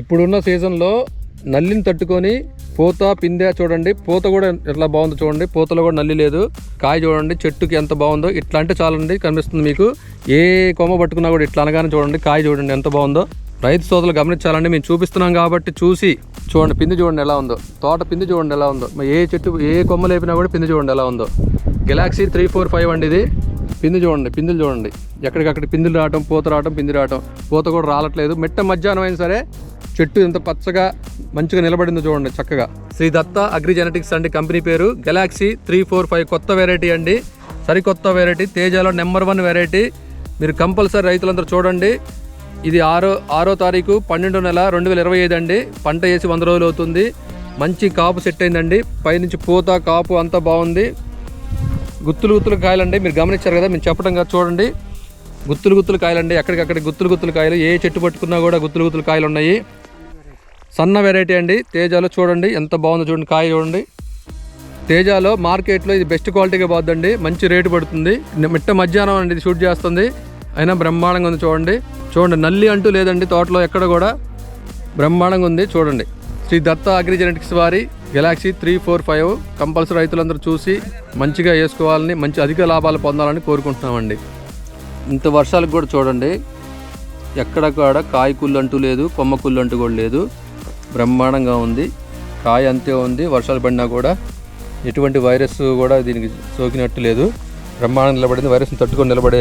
ఇప్పుడున్న సీజన్లో నల్లిని తట్టుకొని పూత పిందె చూడండి. పూత కూడా ఎట్లా బాగుందో చూడండి. పూతలో కూడా నల్లి లేదు. కాయ చూడండి చెట్టుకి ఎంత బాగుందో. ఇట్లా అంటే చాలండి కనిపిస్తుంది మీకు. ఏ కొమ్మ పట్టుకున్నా కూడా ఇట్లా అనగానే చూడండి కాయ చూడండి ఎంత బాగుందో. రైతు సోదరులు గమనించాలండి. మేము చూపిస్తున్నాం కాబట్టి చూసి చూడండి పిండి చూడండి ఎలా ఉందో. తోట పిండి చూడండి ఎలా ఉందో. ఏ చెట్టు ఏ కొమ్మ లేపినా కూడా పిండి చూడండి ఎలా ఉందో. గెలాక్సీ త్రీ ఫోర్ ఫైవ్ అండి ఇది. పిండి చూడండి పిందులు చూడండి. ఎక్కడికక్కడ పిందులు రావటం పూత రావటం పిండి రావటం. పూత కూడా రాలట్లేదు మెట్ట మధ్యాహ్నం అయినా సరే చెట్టు ఎంత పచ్చగా మంచిగా నిలబడిందో చూడండి చక్కగా. శ్రీ దత్త అగ్రి జెనెటిక్స్ అండి కంపెనీ పేరు గెలాక్సీ త్రీ ఫోర్ ఫైవ్ కొత్త వెరైటీ అండి. సరికొత్త వెరైటీ తేజాలో నెంబర్ వన్ వెరైటీ. మీరు కంపల్సరీ రైతులందరూ చూడండి. ఇది ఆరో ఆరో తారీఖు పన్నెండు నెల రెండు వేల ఇరవై ఐదు అండి. పంట వేసి వంద రోజులు అవుతుంది. మంచి కాపు సెట్ అయిందండి. పైనుంచి పూత కాపు అంతా బాగుంది. గుత్తులు గుత్తులు కాయలండి. మీరు గమనించారు కదా మేము చెప్పడం కదా చూడండి. గుత్తులు గుత్తులు కాయలండి. ఎక్కడికక్కడ గుత్తులు గుత్తులు కాయలు. ఏ చెట్టు పట్టుకున్నా కూడా గుత్తులు గుత్తులు కాయలు ఉన్నాయి. సన్న వెరైటీ అండి. తేజాలో చూడండి ఎంత బాగుందో చూడండి కాయ చూడండి. తేజాలో మార్కెట్లో ఇది బెస్ట్ క్వాలిటీగా పోద్దండి. మంచి రేటు పడుతుంది. మిట్ట మధ్యాహ్నం అండి ఇది షూట్ చేస్తుంది. అయినా బ్రహ్మాండంగా ఉంది చూడండి. చూడండి నల్లి అంటూ లేదండి తోటలో ఎక్కడ కూడా. బ్రహ్మాండంగా ఉంది చూడండి. శ్రీ దత్త అగ్రి జెనెటిక్స్ వారి galaxy three four five compulsory రైతులందరూ చూసి మంచిగా వేసుకోవాలని మంచి అధిక లాభాలు పొందాలని కోరుకుంటున్నామండి. ఇంత వర్షాలకు కూడా చూడండి. ఎక్కడ కూడా కాయ కుళ్ళు అంటూ లేదు కొమ్మ కుళ్ళు అంటూ కూడా లేదు. బ్రహ్మాండంగా ఉంది కాయ అంతే ఉంది వర్షాలు పడినా కూడా ఎటువంటి వైరస్ కూడా దీనికి సోకినట్టు లేదు. బ్రహ్మాండం నిలబడింది వైరస్ని తట్టుకొని నిలబడే